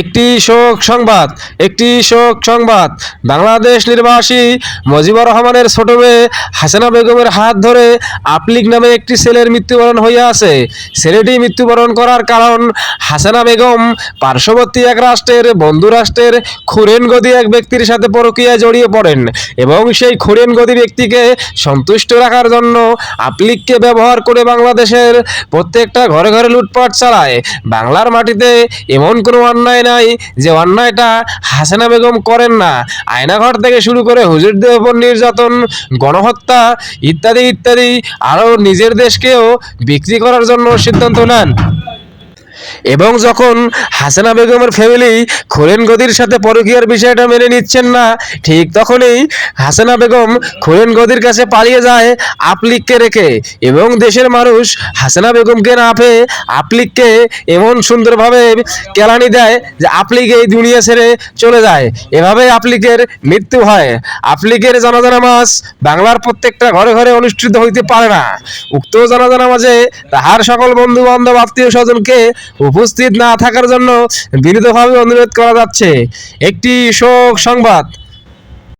একটি শোক সংবাদ, একটি শোক সংবাদ। বাংলাদেশ নির্বাসী মজিবুর রহমানের ছোট মেয়ে হাসানা বেগমের হাত ধরে আপলিক নামে একটি ছেলের মৃত্যুবরণ হইয়াছে ছেলেটি মৃত্যুবরণ করার কারণ হাসানা বেগম পার্শ্ববর্তী এক রাষ্ট্রের, বন্ধু রাষ্ট্রের খুরেন গদি এক ব্যক্তির সাথে প্রক্রিয়ায় জড়িয়ে পড়েন এবং সেই খুরেন গদি ব্যক্তিকে সন্তুষ্ট রাখার জন্য আপলিককে ব্যবহার করে বাংলাদেশের প্রত্যেকটা ঘরে ঘরে লুটপাট চালায়। বাংলার মাটিতে এমন কোনো অন্যায় নাই যে অন্যায়টা হাসেনা বেগম করেন না। আয়নাঘর থেকে শুরু করে হুজুরদের দেহ নির্যাতন, গণহত্যা ইত্যাদি ইত্যাদি আরও নিজের দেশকেও বিক্রি করার জন্য সিদ্ধান্ত নেন। এবং যখন হাসানা বেগমের ফ্যামিলি খোরেন গদির সাথে পরকীয়ার বিষয়টা মেনে নিচ্ছেন না, ঠিক তখনই হাসানা বেগম খোরেন গদির কাছে পালিয়ে যায় আপলিককে রেখে এবং দেশের মানুষ হাসানা বেগমকে না পেয়ে আপলিককে এমন সুন্দরভাবে কেলানি দেয় যে আপলিক এই দুনিয়া ছেড়ে চলে যায়। এভাবে আপলিকের মৃত্যু হয়। আপলিকের জানাজা নামাজ বাংলার প্রত্যেকটা ঘরে ঘরে অনুষ্ঠিত হইতে পারে না। উক্ত জানাজা নামাজে তাহার সকল বন্ধু বান্ধব আত্মীয় স্বজনকে উপস্থিত না থাকার জন্য বিনীতভাবে অনুরোধ করা যাচ্ছে। একটি শোক সংবাদ।